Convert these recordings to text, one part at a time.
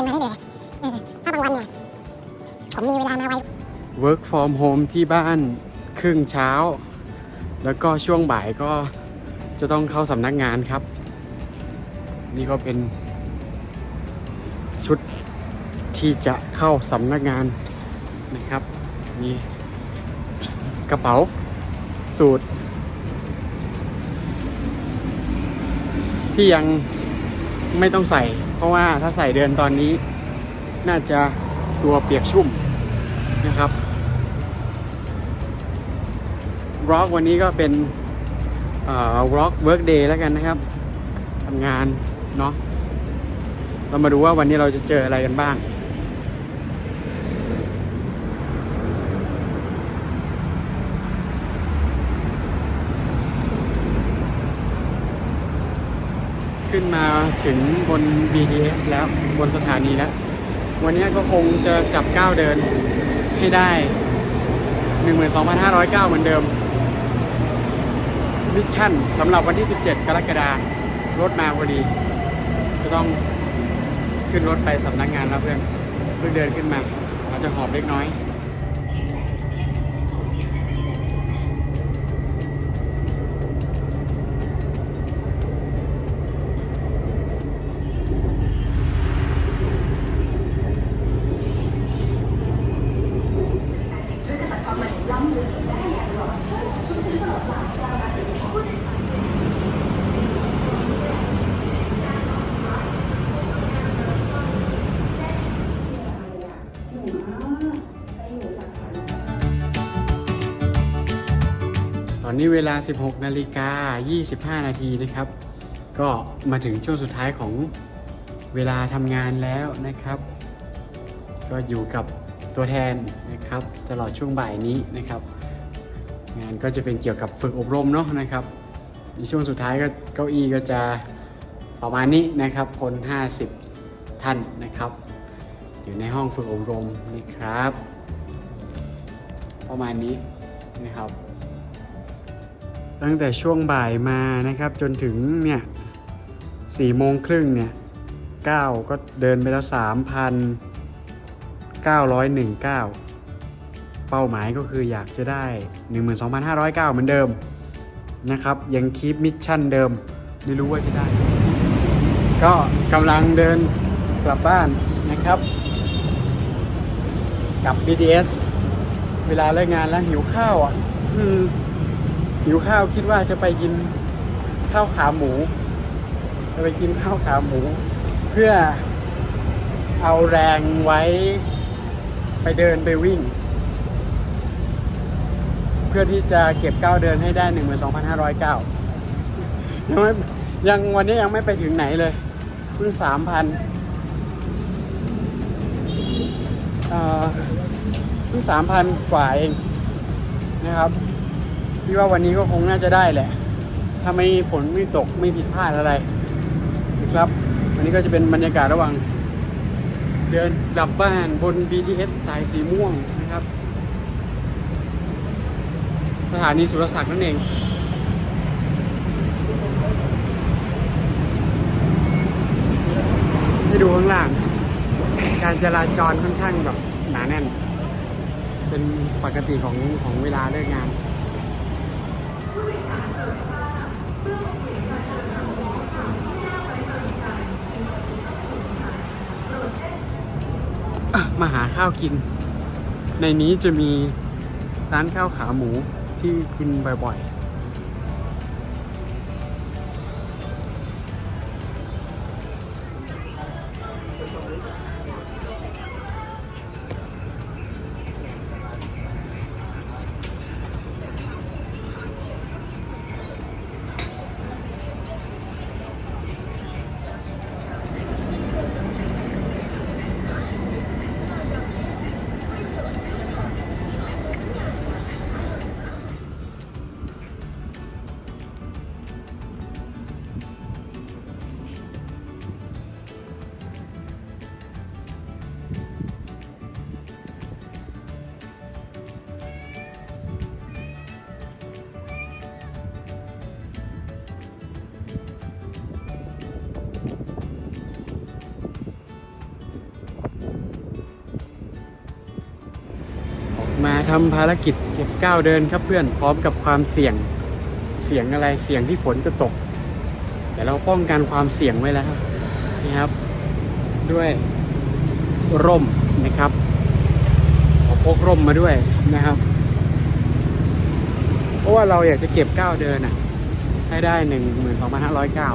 นมาได้เลยถ้าบางวันเนี่ยผมมีเวลามาไว work from home ที่บ้านครึ่งเช้า แล้วก็ช่วงบ่ายก็จะต้องเข้าสำนักงานครับ นี่ก็เป็นชุดที่จะเข้าสำนักงานนะครับมีกระเป๋าสูตร ที่ยังไม่ต้องใส่ เพราะว่าถ้าใส่เดินตอนนี้น่าจะตัวเปียกชุ่มนะครับร็อกวันนี้ก็เป็นร็อกเวิร์กเดย์แล้วกันนะครับทำงานเนาะเรามาดูว่าวันนี้เราจะเจออะไรกันบ้าง ขึ้นมาถึงบน BTS แล้วบนสถานีแล้ว วันนี้ก็คงจะจับก้าวเดินให้ได้ 12,509 เหมือนเดิม มิชชั่นสำหรับวันที่ 17 กรกฎาคมรถมาพอดี จะต้องขึ้นรถไปสำนักงานแล้วเพื่อนเพิ่งเดินขึ้นมาอาจจะหอบเล็กน้อย นี้เวลา 16นาฬิกา25 นาทีนะครับ ก็มาถึงช่วงสุดท้ายของเวลาทำงานแล้วนะครับ ก็อยู่กับตัวแทนนะครับตลอดช่วงบ่ายนี้นะครับ งานก็จะเป็นเกี่ยวกับฝึกอบรมเนาะนะครับในช่วงสุดท้ายก็เก้าอี้ก็จะประมาณนี้นะครับ คน 50 ท่านนะครับ อยู่ในห้องฝึกอบรมนี่ครับ ประมาณนี้นะครับ ตั้งแต่ช่วงบ่ายมานะครับจนถึงเนี่ยสี่โมงครึ่งเนี่ยเก้าก็เดินไปแล้วสามพันเก้าร้อยหนึ่งเก้าเป้าหมายก็คืออยากจะได้ 12,509 เหมือนเดิมนะครับ ยังคีปมิชชั่นเดิม ไม่รู้ว่าจะได้ ก็กำลังเดินกลับบ้านนะครับ กับ BTS เวลาเลิกงานแล้วหิวข้าวอะ อืม หิวข้าวคิดว่าจะไปกินข้าวขาหมู จะไปกินข้าวขาหมู เพื่อเอาแรงไว้ ไปเดินไปวิ่ง เพื่อที่จะเก็บก้าวเดินให้ได้12,509ยังไม่ยังวันนี้ยังไม่ไปถึงไหนเลยเพิ่ง3,000เอ่อเพิ่ง3,000กว่าเองนะครับ พี่ว่าวันนี้ก็คงน่าจะได้แหละ ถ้าไม่ฝนไม่ตกไม่ผิดพลาดอะไรนะครับ วันนี้ก็จะเป็นบรรยากาศระหว่างเดินกลับบ้านบน BTS สายสีม่วงนะครับ สถานีสุรศักดิ์นั่นเองให้ดูข้างล่าง การจราจรค่อนข้างแบบหนาแน่น เป็นปกติของของเวลาเลิกงาน มาหาข้าวกิน ในนี้จะมีร้านข้าวขาหมูที่กินบ่อย ทำภารกิจเก็บก้าวเดินครับเพื่อนพร้อมกับความเสี่ยงเสี่ยงอะไรเสี่ยงที่ฝนจะตก แต่เราป้องกันความเสี่ยงไว้แล้วนี่ครับ ด้วยร่มนะครับขอพกร่มมาด้วยนะครับ เพราะว่าเราอยากจะเก็บก้าวเดินอะ ให้ได้หนึ่งหมื่นสองพันห้าร้อยก้า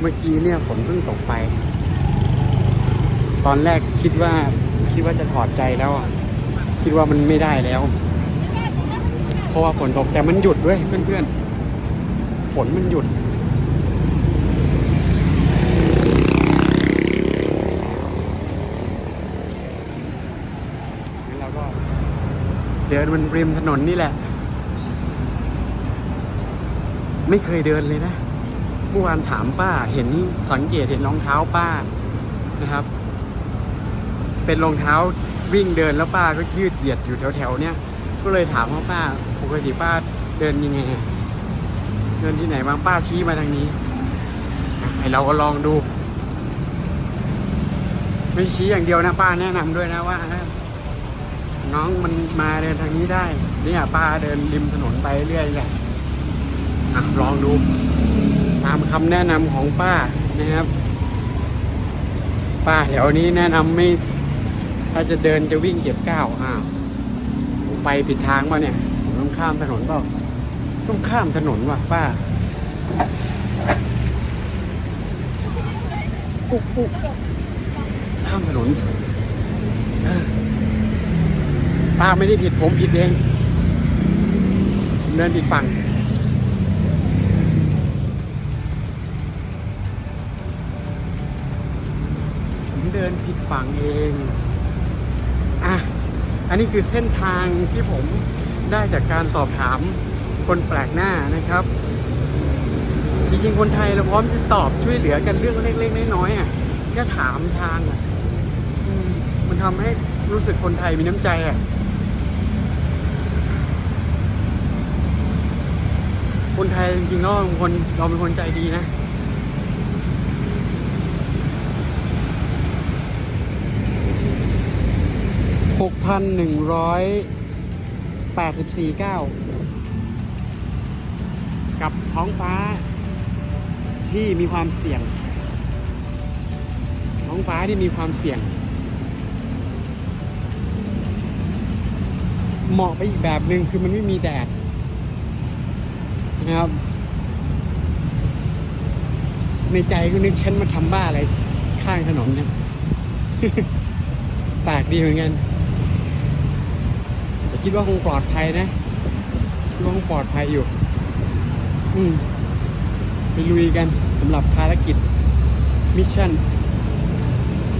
เมื่อกี้เนี่ยฝนเพิ่งตกไป ตอนแรกคิดว่าคิดว่าจะถอดใจแล้วอะ คิดว่ามันไม่ได้แล้ว เพราะว่าฝนตกแต่มันหยุดด้วยเพื่อนๆ ฝนมันหยุดงั้นเราก็เดินบนริมถนนนี่แหละ ไม่เคยเดินเลยนะเมื่อวานถามป้าเห็นสังเกตเห็นรองเท้าป้านะครับ เป็นรองเท้า วิ่งเดินแล้วป้าก็ยืดเหยียดอยู่แถวๆเนี้ยก็เลยถามว่าป้าปกติป้าเดินยังไงเดินที่ไหนบ้างป้าชี้มาทางนี้อะให้เราก็ลองดู ไม่ชี้อย่างเดียวนะป้าแนะนำด้วยนะว่าน้องมันมาเดินทางนี้ได้เนี่ยป้าเดินริมถนนไปเรื่อยแหละอะลองดู ตามคำแนะนำของป้านะครับ ป้าแถวนี้แนะนำไม่ ถ้าจะเดินจะวิ่งเก็บก้าวอ้าวผมไปผิดทางป่ะเนี่ยผมต้องข้ามถนนเปล่าต้องข้ามถนนว่ะป้าอุ๊กอุ๊กข้ามถนนป้าไม่ได้ผิดผมผิดเองเดินผิดฝั่งผมเดินผิดฝั่งเอง อันนี้คือเส้นทางที่ผมได้จากการสอบถามคนแปลกหน้านะครับ จริงๆ คนไทยเราพร้อมจะตอบช่วยเหลือกันเรื่องเล็กๆน้อยๆอะแค่ถามทางอะมันทำให้รู้สึกคนไทยมีน้ำใจอะคนไทยจริงๆเราเป็คนเราเป็นคนใจดีนะ หกพันหนึ่งร้อยแปดสิบสี่เก้ากับท้องฟ้า ที่มีความเสี่ยง ท้องฟ้าที่มีความเสี่ยง เหมาะไปอีกแบบหนึ่งคือมันไม่มีแดดนะครับ ในใจก็นึกฉันมาทำบ้าอะไรข้างถนนเนี่ยแปากดีเหมือนกัน คิดว่าคงปลอดภัยนะคิดว่าคงปลอดภัยอยู่ อืมไปลุยกันสำหรับภารกิจ Mission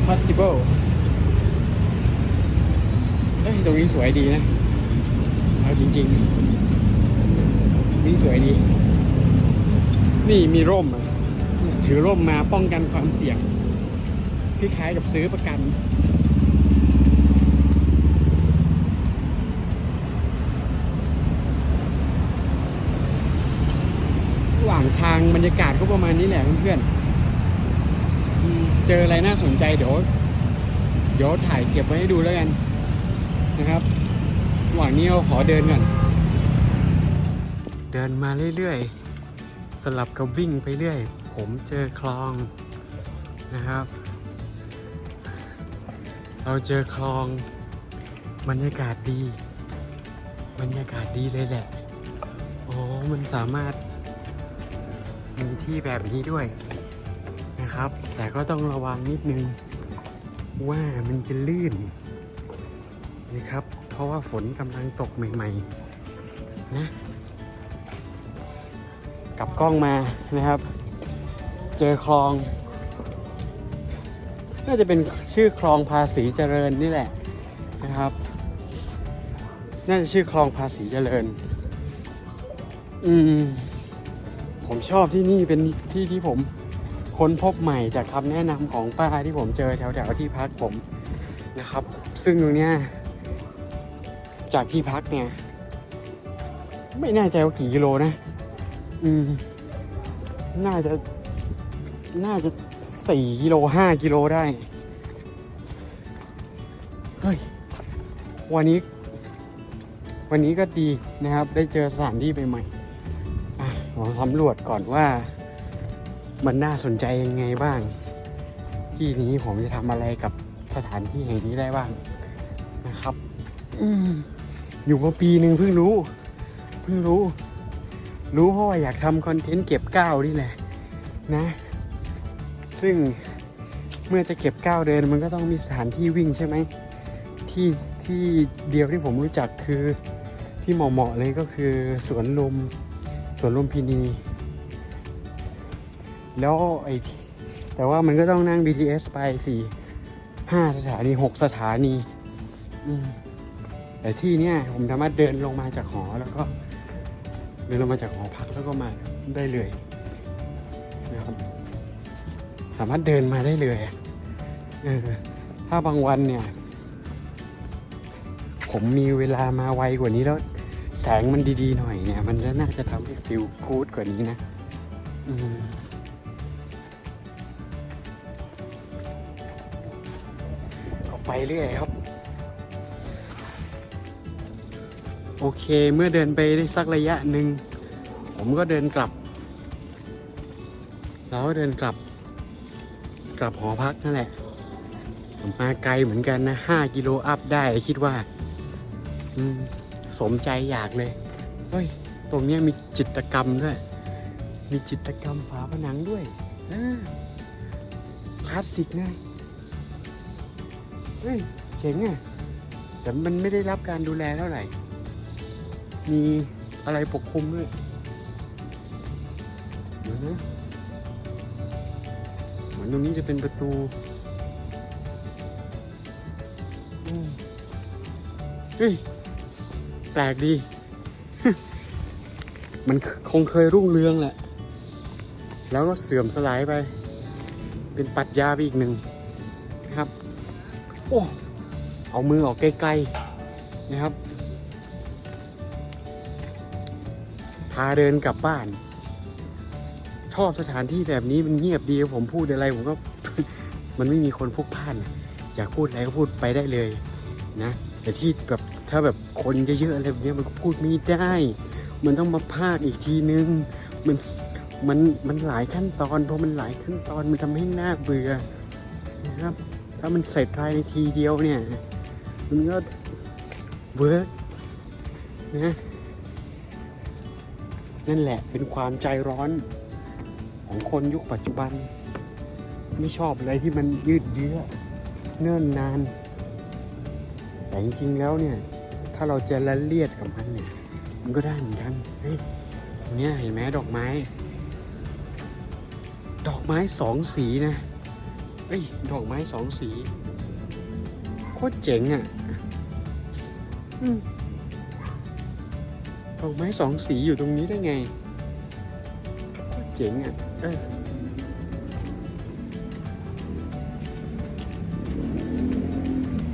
Possible เอ้ยตรงนี้สวยดีนะ เอาจริงๆนี่สวยดี นี่มีร่มอะถือร่มมาป้องกันความเสี่ยงคล้ายๆกับซื้อประกัน ระหว่างทาง บรรยากาศก็ประมาณนี้แหละเพื่อนๆอืมเจออะไรน่าสนใจเดี๋ยวเดี๋ยวถ่ายเก็บไว้ให้ดูแล้วกันนะครับระหว่างนี้เราขอเดินก่อน เดินมาเรื่อยๆ สลับกับวิ่งไปเรื่อย ผมเจอคลองนะครับ เราเจอคลองบรรยากาศดี บรรยากาศดีเลยแหละ โอ้ มันสามารถ มีที่แบบนี้ด้วยนะครับ แต่ก็ต้องระวังนิดนึงว่ามันจะลื่นนะครับ เพราะว่าฝนกำลังตกใหม่ๆนะกลับกล้องมานะครับ เจอคลอง น่าจะเป็นชื่อคลองภาษีเจริญนี่แหละนะครับ น่าจะชื่อคลองภาษีเจริญ อืม ผมชอบที่นี่เป็นที่ที่ผมค้นพบใหม่จากคำแนะนำของป้าที่ผมเจอแถวๆที่พักผมนะครับ ซึ่งตรงเนี้ยจากที่พักเนี่ย ไม่แน่ใจว่ากี่กิโลนะ อืม น่าจะ น่าจะสี่กิโลห้ากิโลได้ เฮ้ย วันนี้ วันนี้ก็ดีนะครับ ได้เจอสถานที่ใหม่ๆ อะลองสำรวจก่อนว่ามันน่าสนใจยังไงบ้าง ที่นี้ผมจะทำอะไรกับสถานที่แห่งนี้ได้บ้างนะครับอืมอยู่มาปีหนึ่งเพิ่งรู้ เพิ่งรู้ รู้เพราะว่าอยากทำคอนเทนต์เก็บก้าวนี่แหละ นะ ซึ่งเมื่อจะเก็บก้าวเดินมันก็ต้องมีสถานที่วิ่งใช่ไหมที่ที่เดียวที่ผมรู้จักคือที่เหมาะๆเลยก็คือสวนลมส วนลมพินี แล้วไอแต่ว่ามันก็ต้องนั่ง BTS ไปสี่ห้าสถานีหกสถานี แต่ที่เนี้ยผมสามารถเดินลงมาจากหอแล้วก็ เดินลงมาจากหอพักแล้วก็มาได้เลยนะครับสามารถเดินมาได้เลยเออถ้าบางวันเนี่ย ผมมีเวลามาไวกว่านี้แล้ว แสงมันดีๆหน่อยเนี่ย มันจะน่าจะทำให้ฟิลกูดกว่านี้นะอืมไปเรื่อยครับ โอเคเมื่อเดินไปได้สักระยะหนึ่ง ผมก็เดินกลับเราก็เดินกลับ กลับหอพักนั่นแหละผมมาไกลเหมือนกันนะห้ากิโลอัพได้คิดว่า อืม สมใจอยากเลยเฮ้ยตรงนี้มีจิตกรรมด้วย มีจิตกรรมฝาผนังด้วยคลาสสิกนะเฮ้ยเจ๋งอะแต่มันไม่ได้รับการดูแลเท่าไหร่ มีอะไรปกคลุมด้วยเดี๋ยวนะเหมือนตรงนี้จะเป็นประตูอืมเฮ้ย ปลกดี มันคงเคยรุ่งเรืองแหละ แล้วก็เสื่อมสลายไป เป็นปัดยาไปอีกหนึ่งนะครับ โอ้ เอามือออกไกลๆนะครับ พาเดินกลับบ้าน ชอบสถานที่แบบนี้มันเงียบดีผมพูดอะไรผมก็มันไม่มีคนพลุกพล่าน อยากพูดอะไรก็พูดไปได้เลยนะ แต่ที่แบบ ถ้าแบบคนเยอะๆอะไรแบบนี้มันก็พูดไม่ได้ มันต้องมาพากอีกทีนึง มันมันมันหลายขั้นตอนเพอมันหลายขั้นตอนมันทำให้หน่าเบื่อนะครับ ถ้ามันเสร็จภายในทีเดียวเนี่ย มันก็เวิร์กนะนั่นแหละเป็นความใจร้อนของคนยุคปัจจุบัน ไม่ชอบอะไรที่มันยืดเยื้อเนิ่นนาน แต่จริงๆแล้วเนี่ย ถ้าเราจะละเลียดกับมันเนี่ยมันก็ได้เหมือนกันเฮ้ยตรงนี้ยเห็นไหมดอกไม้ ดอกไม้สองสีนะเอ้ยดอกไม้สองสี โคตรเจ๋งอะดอกไม้สองสีอยู่ตรงนี้ได้ไง โคตรเจ๋งอะเออ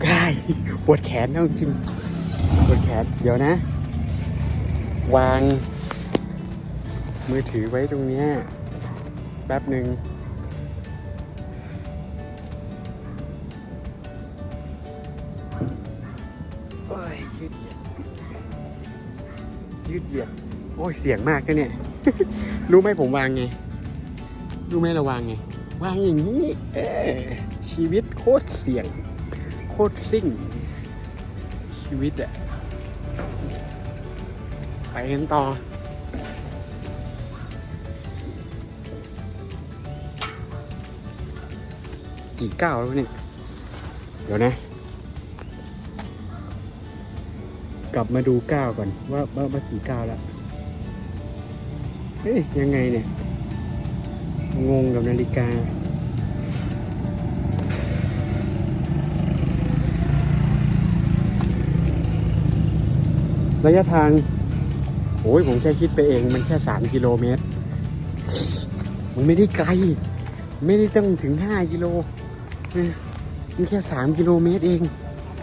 ใช่ปวดแขนเอาจริง ปวดแขนเดี๋ยวนะ วาง มือถือไว้ตรงนี้แป๊บหนึ่งโอ้ยยืดเหยียดยืดเหยียด โอ้ยเสียงมากนะเนี่ย รู้ไหมผมวางไง รู้ไหมเราวางไง วางอย่างนี้ เออชีวิตโคตรเสี่ยง โคตรซิ่ง ชีวิตอะ กันต่อ กี่ก้าวแล้วเนี่ย เดี๋ยวนะ กลับมาดูก้าวก่อนว่าว่าว่ากี่ก้าวแล้ว เฮ้ย ยังไงเนี่ย งงกับนาฬิการะยะทาง โอ้ยผมแค่คิดไปเองมันแค่สามกิโลเมตร มันไม่ได้ไกล ไม่ได้ต้องถึงห้ากิโลเออมันแค่สามกิโลเมตรเอง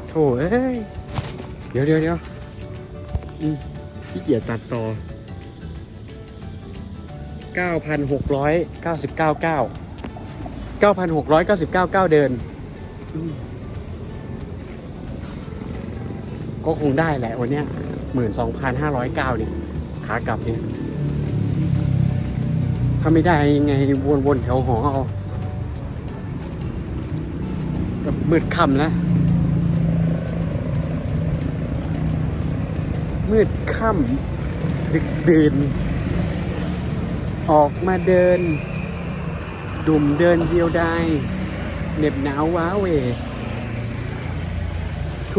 โถเอ้ย เดี๋ยวเดี๋ยวเดี๋ยวอืมขี้เกียจตัดต่อ 9,699 9 9,699ก้าวเดินอืมก็คงได้แหละวันเนี้ย หมื่นสองพันห้าร้อยเก้านี่ขากลับเนี่ยถ้าไม่ได้ยังไงวนๆแถวหอเอาแบบมืดค่ำแล้วมืดค่ำดึกดื่น ออกมาเดิน ดุ่มเดินเดียวไดายเหน็บหนาวว้าเว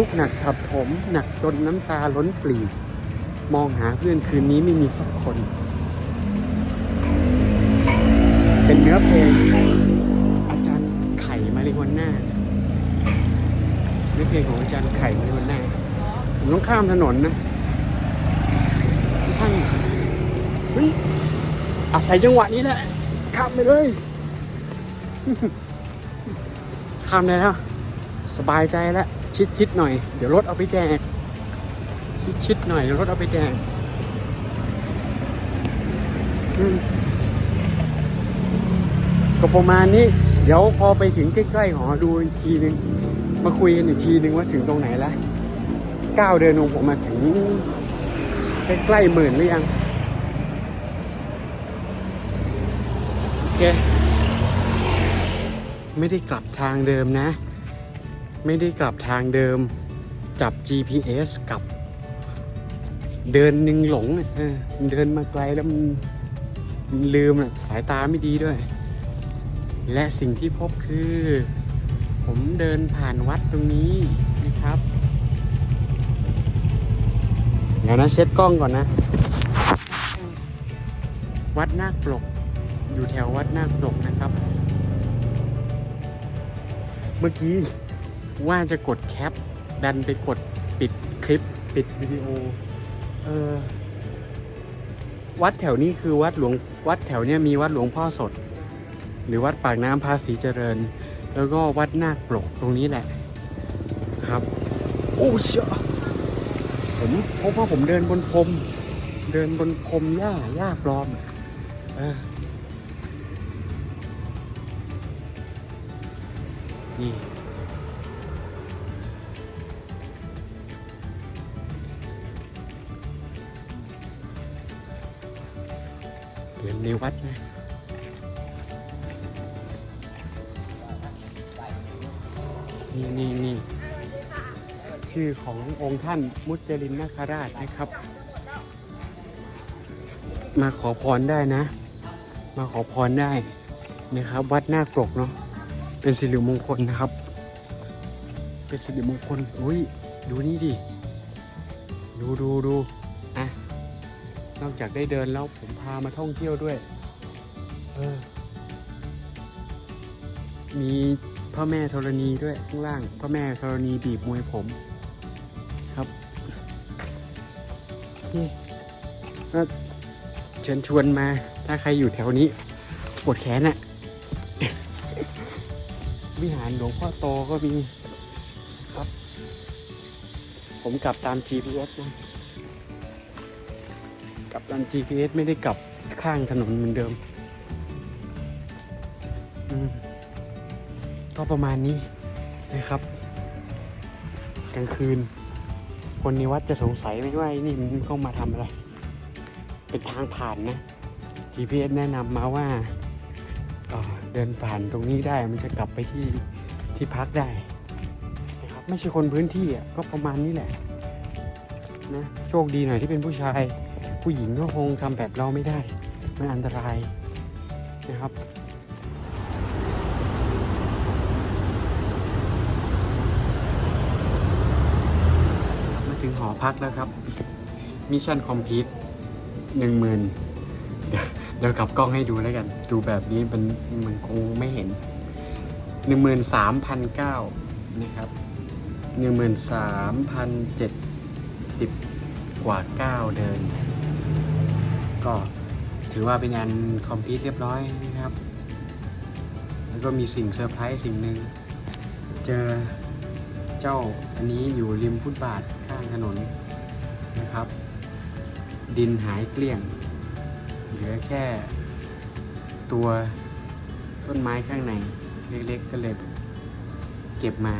ทุกข์หนักทับถม หนักจนน้ำตาล้นปลีมองหาเพื่อนคืนนี้ไม่มีสักคน เป็นเนื้อเพลงอาจารย์ไข่มาริวันหน้าเนื้อเพลงของอาจารย์ไข่มาริวันหน้าผมต้องข้ามถนนนะท่านเฮ้ยอาศัยจังหวะนี้แหละข้ามไปเลยข้ามได้แล้วสบายใจแล้ว ชิดชิดๆหน่อย เดี๋ยวรถเอาไปแจกชิดชิดหน่อยเดี๋ยวรถเอาไปแจกก็ประมาณนี้ เดี๋ยวพอไปถึงใกล้ๆหอดูอีกทีนึง มาคุยกันอีกทีนึงว่าถึงตรงไหนแล้วก้าวเดินของผมมาถึงใกล้ๆหมื่นหรือยัง โอเค ไม่ได้กลับทางเดิมนะ ไม่ได้กลับทางเดิม จับ GPS กลับ เดินหนึ่งหลงเออเดินมาไกลแล้วมันมันลืมอะสายตาไม่ดีด้วย และสิ่งที่พบคือ ผมเดินผ่านวัดตรงนี้นะครับเดี๋ยวนะเช็ดกล้องก่อนนะ วัดนาคปลก อยู่แถววัดนาคปลกนะครับ เมื่อกี้ ว่าจะกดแคป ดันไปกดปิดคลิป ปิดวิดีโอ เออ วัดแถวนี้คือวัดหลวงวัดแถวเนี้ยมีวัดหลวงพ่อสด หรือวัดปากน้ำภาษีเจริญ แล้วก็วัดนาคปลกตรงนี้แหละ ครับ โอ้ยเจ้าผมพบว่าผมเดินบนพรมเดินบนพรมหญ้าหญ้าปลอมอนี่ เดินในวัดนะนี่นี่นี่ชื่อขององค์ท่านมุจลินนาคราชนะครับ มาขอพรได้นะ มาขอพรได้นะครับ วัดนาคปรกเนาะเป็นสิริมงคลนะครับ เป็นสิริมงคลอุ้ยดูนี่ดิ ดูดูดูอะ นอกจากได้เดินแล้วผมพามาท่องเที่ยวด้วย เออ มีพระแม่ธรณีด้วยข้างล่าง พระแม่ธรณีบีบมวยผม ครับโอเคก็เชิญชวนมา ถ้าใครอยู่แถวนี้ปวดแขนอะวิหารหลวงพ่อโตก็มีครับ ผมกลับตาม GPS นะ กลับตาม GPS ไม่ได้กลับข้างถนนเหมือนเดิมก็ประมาณนี้นะครับ กลางคืน คนในวัดจะสงสัยไหมว่าไอ้นี่มันเข้ามาทำอะไร เป็นทางผ่านนะ GPS แนะนำมาว่าเดินผ่านตรงนี้ได้มันจะกลับไปที่ที่พักได้นะครับไม่ใช่คนพื้นที่อะก็ประมาณนี้แหละนะโชคดีหน่อยที่เป็นผู้ชาย ผู้หญิงก็คงทำแบบเราไม่ได้มันอันตรายนะครับมาถึงหอพักแล้วครับ มิชชั่นคอมพลีทหนึ่งหมื่นเดี๋ยวกลับกล้องให้ดูแล้วกัน ดูแบบนี้มันมันคงไม่เห็นหนึ่งหมื่นสามพันเก้านะครับหนึ่งหมื่นสามพันเจ็ดสิบกว่าเก้าเดิน ก็ถือว่าเป็นงานคอมพลีทเรียบร้อยนะครับ แล้วก็มีสิ่งเซอร์ไพรส์สิ่งหนึ่งเจอเจ้าอันนี้อยู่ริมฟุตบาทข้างถนนนะครับ ดินหายเกลี้ยง เหลือแค่ตัวต้นไม้ข้างใน เล็กๆก็เลยเก็บมา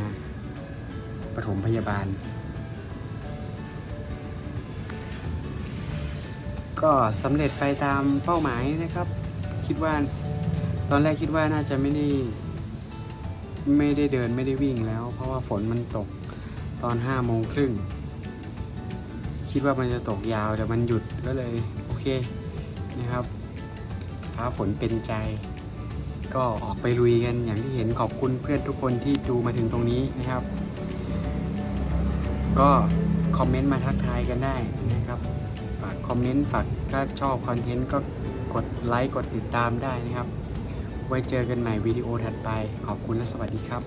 ปฐมพยาบาล ก็สำเร็จไปตามเป้าหมายนะครับ คิดว่าตอนแรกคิดว่าน่าจะไม่ได้ไม่ได้เดินไม่ได้วิ่งแล้ว เพราะว่าฝนมันตกตอนห้าโมงครึ่งคิดว่ามันจะตกยาวแต่มันหยุดก็เลยโอเคนะครับ ฟ้าฝนเป็นใจ ก็ออกไปลุยกันอย่างที่เห็นขอบคุณเพื่อนทุกคนที่ดูมาถึงตรงนี้นะครับ ก็คอมเมนต์มาทักทายกันได้นะ คอมเมนต์ฝากถ้าชอบคอนเทนต์ก็กดไลค์กดติดตามได้นะครับ ไว้เจอกันใหม่วิดีโอถัดไป ขอบคุณและสวัสดีครับ